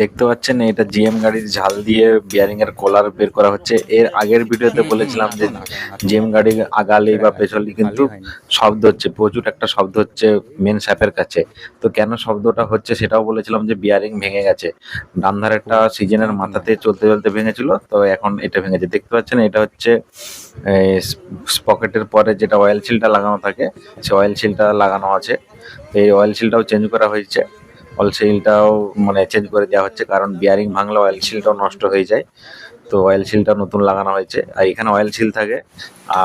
দেখতে পাচ্ছেন এটা জিএম গাড়ির ঝাল দিয়ে বিয়ারিং এর কলার বের করা হচ্ছে। এর আগের ভিডিওতে বলেছিলাম যে জিএম গাড়ির আগালি বা পেছলি কিন্তু শব্দ হচ্ছে প্রচুর একটা শব্দ হচ্ছে মেন শ্যাপের কাছে। তো কেন শব্দটা হচ্ছে সেটাও বলেছিলাম যে বিয়ারিং ভেঙে গেছে। ডান ধারেরটা সিজনের মাথাতে চলতে চলতে ভেঙেছিল তো এখন এটা ভেঙেছে। দেখতে পাচ্ছেন এটা হচ্ছে স্পকেটের পরে যেটা অয়েল সিলটা লাগানো থাকে সে অয়েল সিলটা লাগানো আছে। তো এই অয়েল সিলটাও চেঞ্জ করা হয়েছে। অয়েল সিলটাও মানে চেঞ্জ করে দেওয়া হচ্ছে, কারণ বিয়ারিং ভাঙলে অয়েল সিলটাও নষ্ট হয়ে যায়। তো অয়েল সিলটা নতুন লাগানো হয়েছে। আর এখানে অয়েল সিল থাকে,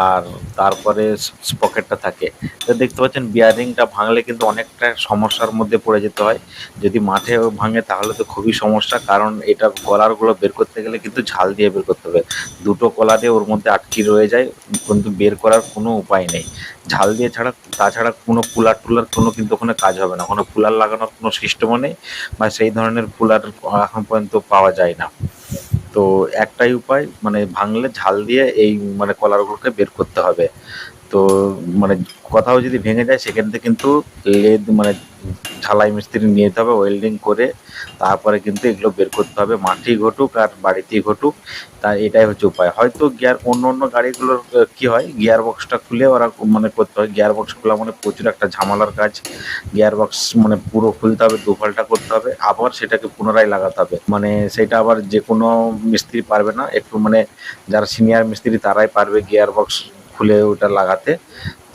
আর তারপরে স্পকেটটা থাকে। তো দেখতে পাচ্ছেন বিয়ারিংটা ভাঙলে কিন্তু অনেকটা সমস্যার মধ্যে পড়ে যেতে হয়। যদি মাঠে ভাঙে তাহলে তো খুবই সমস্যা, কারণ এটা কলারগুলো বের করতে গেলে কিন্তু ঝাল দিয়ে বের করতে হবে। দুটো কলারে ওর মধ্যে আটকে রয়ে যায়, কিন্তু বের করার কোনো উপায় নেই। ঝাল দিয়ে ছাড়া, তাছাড়া কোনো কুলার টুলার কোনো কিন্তু ওখানে কাজ হবে না। কোনো কুলার লাগানোর কোনো সিস্টেমও নেই, বা সেই ধরনের কুলার এখন পর্যন্ত পাওয়া যায় না। তো একটাই উপায় মানে ভাঙলে ঝাল দিয়ে এই মানে কলারগুলোকে বের করতে হবে। তো মানে কোথাও যদি ভেঙে যায় সেখান কিন্তু লেদ মানে ঝালাই মিস্ত্রি নিয়ে যেতে হবে ওয়েল্ডিং করে তারপরে কিন্তু এগুলো বের করতে হবে। মাটি ঘটুক আর বাড়িতেই ঘটুক, তা এটাই হচ্ছে উপায়। হয়তো গিয়ার অন্য অন্য গাড়িগুলোর কি হয় গিয়ার বক্সটা খুলে ওরা মানে করতে হয়। গিয়ার বক্স খোলা মানে প্রচুর একটা ঝামেলার কাজ। গিয়ার বক্স মানে পুরো খুলতে হবে দু পাল্টা করতে হবে, আবার সেটাকে পুনরায় লাগাতে হবে। মানে সেটা আবার যে কোনো মিস্ত্রি পারবে না। একটু মানে যারা সিনিয়র মিস্ত্রি তারাই পারবে গিয়ার বক্স খুলে ওটা লাগাতে।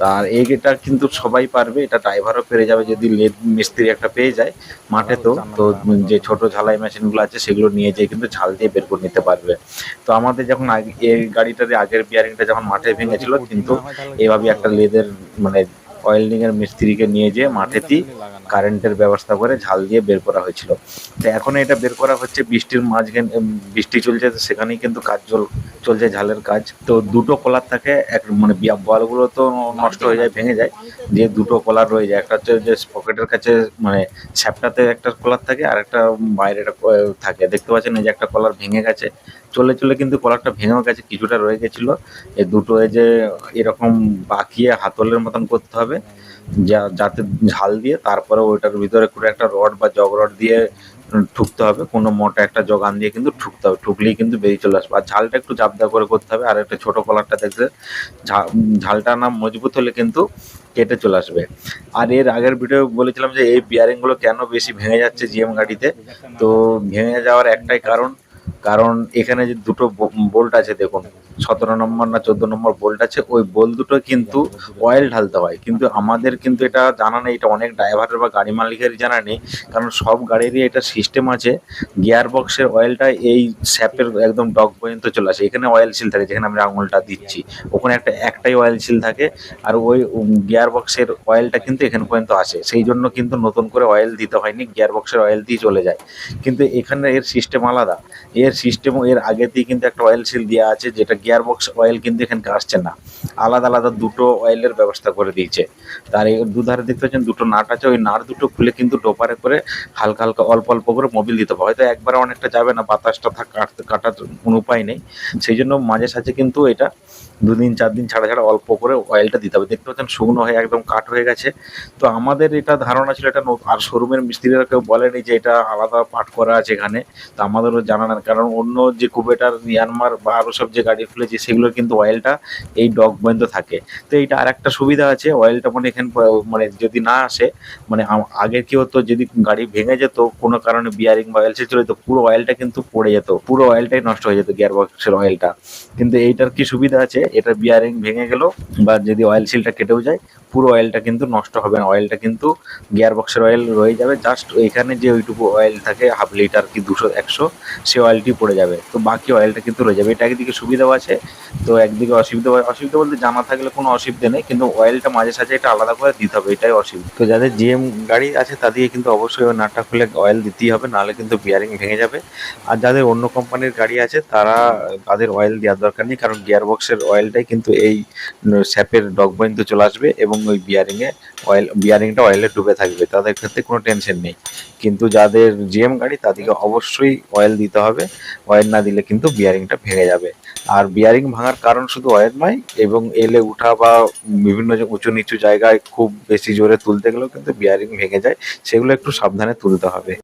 তার এটা কিন্তু সবাই পারবে এটা ড্রাইভারও পেরে যাবে যদি লেদ মিস্ত্রি একটা পেয়ে যায় মাঠে তো। তো যে ছোট ঝালাই মেশিনগুলো আছে সেগুলো নিয়ে যেয়ে কিন্তু ঝাল দিয়ে বের করে নিতে পারবে। তো আমাদের যখন আগে এই গাড়িটাতে আগের বিয়ারিংটা যখন মাঠে ভেঙেছিল কিন্তু এভাবে একটা লেদের মানে ওয়েল্ডিং এর মিস্ত্রিকে নিয়ে যেয়ে মাঠেতেই কারেন্টের ব্যবস্থা করে ঝাল দিয়ে বের করা হয়েছিল। তো এখন এটা বের করা হচ্ছে বৃষ্টির মাঝখানে বৃষ্টি চলছে তো সেখানেই কিন্তু কাজ চল- চলছে ঝালের কাজ। তো দুটো কলার থাকে এক মানে বলগুলো তো নষ্ট হয়ে যায় ভেঙে যায় যে দুটো কলার রয়ে যায়। একটা হচ্ছে যে পকেটের কাছে মানে স্যাপটাতে একটা কলার থাকে আর একটা বাইরে একটা থাকে। দেখতে পাচ্ছেন এই যে একটা কলার ভেঙে গেছে চলে চলে কিন্তু কলারটা ভেঙেও গেছে, কিছুটা রয়ে গেছিল। এই দুটো এই যে এরকম বাঁকিয়ে হাতলের মতন করতে হবে, যা, যাতে ঝাল দিয়ে তারপরে ওইটার ভিতরে করে একটা রড বা জগ রড দিয়ে ঠুকতে হবে, কোনো মোটা একটা জগান দিয়ে কিন্তু ঠুকতে হবে, ঠুকলেই কিন্তু বেরিয়ে চলে আসবে। আর ঝালটা একটু জাবদা করে করতে হবে, আর একটা ছোট কলারটা দেখতে ঝালটা না মজবুত হলে কিন্তু কেটে চলে আসবে। আর এর আগের ভিডিও বলেছিলাম যে এই বিয়ারিংগুলো কেন বেশি ভেঙে যাচ্ছে জিএম গাড়িতে? তো ভেঙে যাওয়ার একটাই কারণ কারণ এখানে যে দুটো বোল্ট আছে দেখুন, সতেরো নম্বর না চোদ্দ নম্বর বোল্ট আছে, ওই বোল্ট দুটো কিন্তু অয়েল ঢালতে হয়। কিন্তু আমাদের কিন্তু এটা জানা নেই, এটা অনেক ড্রাইভারের বা গাড়ি মালিকেরই জানা নেই, কারণ সব গাড়িরই এটা সিস্টেম আছে। গিয়ার বক্সের অয়েলটা এই স্যাপের একদম ডগ পর্যন্ত চলে আসে। এখানে অয়েল সিল থাকে, যেখানে আমরা আঙুলটা দিচ্ছি। ওখানে একটা, একটাই অয়েল সিল থাকে, আর ওই গিয়ার বক্সের অয়েলটা কিন্তু এখানে পর্যন্ত আসে। সেই জন্য কিন্তু নতুন করে অয়েল দিতে হয়নি গিয়ার বক্সের অয়েল দিয়ে চলে যায়। কিন্তু এখানে এর সিস্টেম আলাদা। এর সিস্টেমও এর আগেতেই কিন্তু একটা অয়েল সিল দেওয়া আছে, যেটা গিয়ার বক্স অয়েল কিন্তু এখানকে আসছে না। আলাদা আলাদা দুটো অয়েলের ব্যবস্থা করে দিয়েছে। তার দুধারে দেখতে পাচ্ছেন দুটো নাট আছে, ওই নাট দুটো খুলে কিন্তু ডোপারে করে হালকা হালকা অল্প অল্প করে মোবিল দিতে হবে। হয়তো একবারে অনেকটা যাবে না, বাতাসটা থাক, কাটতে, কাটার কোনো উপায় নেই। সেই জন্য মাঝে সাঝে কিন্তু এটা দুদিন, চার দিন ছাড়া ছাড়া অল্প করে অয়েলটা দিতে হবে। দেখতে পাচ্ছেন শুকনো হয়ে একদম কাট হয়ে গেছে। তো আমাদের এটা ধারণা ছিল এটা আর শোরুমের মিস্ত্রিরা কেউ বলেনি যে এটা আলাদা পাঠ করা আছে এখানে। তো আমাদেরও জানা না, কারণ অন্য যে কুবেটার, মিয়ানমার বা আরও সব যে গাড়ি খুলেছে, সেগুলোর কিন্তু অয়েলটা এই ডগ পর্যন্ত থাকে। তো এইটা আর একটা সুবিধা আছে অয়েলটা মানে এখানে মানে যদি না আসে মানে আগে কি হতো, যদি গাড়ি ভেঙে যেত, কোনো কারণে বিয়ারিং বা অয়েল চলে যেত, পুরো অয়েলটা কিন্তু পড়ে যেত, পুরো অয়েলটাই নষ্ট হয়ে যেত গিয়ার বক্সের অয়েলটা কিন্তু এইটার কি সুবিধা আছে, এটা বিয়ারিং ভেঙে গেল, বা যদি অয়েল সিলটা কেটেও যায়, পুরো অয়েলটা কিন্তু নষ্ট হবে না অয়েলটা কিন্তু গিয়ার বক্সের অয়েল রয়ে যাবে জাস্ট এখানে যে ওইটুকু অয়েল থাকে হাফ লিটার কি দুশো, একশো, সে অয়েলটি পড়ে যাবে। তো বাকি অয়েলটা কিন্তু রয়ে যাবে। এটা একদিকে সুবিধাও আছে, তো একদিকে অসুবিধা অসুবিধা বলতে জানা থাকলে কোনো অসুবিধা নেই, কিন্তু অয়েলটা মাঝে সাঝে এটা আলাদা করে দিতে হবে, এটাই অসুবিধা। তো যাদের জিএম গাড়ি আছে, তাদেরকে কিন্তু অবশ্যই নাটটা খুলে অয়েল দিতেই হবে, নাহলে কিন্তু বিয়ারিং ভেঙে যাবে। আর যাদের অন্য কোম্পানির গাড়ি আছে, তারা তাদের অয়েল দেওয়ার দরকার নেই, কারণ গিয়ার বক্সের অয়েলটাই কিন্তু এই স্যাপের ডগ পর্যন্ত চলে আসবে এবং ওই বিয়ারিংয়ে অয়েল বিয়ারিংটা অয়েলে ডুবে থাকবে, তাদের ক্ষেত্রে কোনো টেনশন নেই। কিন্তু যাদের জিএম গাড়ি, তাদেরকে অবশ্যই অয়েল দিতে হবে। অয়েল না দিলে কিন্তু বিয়ারিংটা ভেঙে যাবে। আর বিয়ারিং ভাঙার কারণ শুধু ওয়ার নয়, এবং এলে উঠা বা বিভিন্ন উঁচু নিচু জায়গায় খুব বেশি জোরে তুলতে গেলেও কিন্তু বিয়ারিং ভেঙে যায়, সেগুলো একটু সাবধানে তুলতে হবে।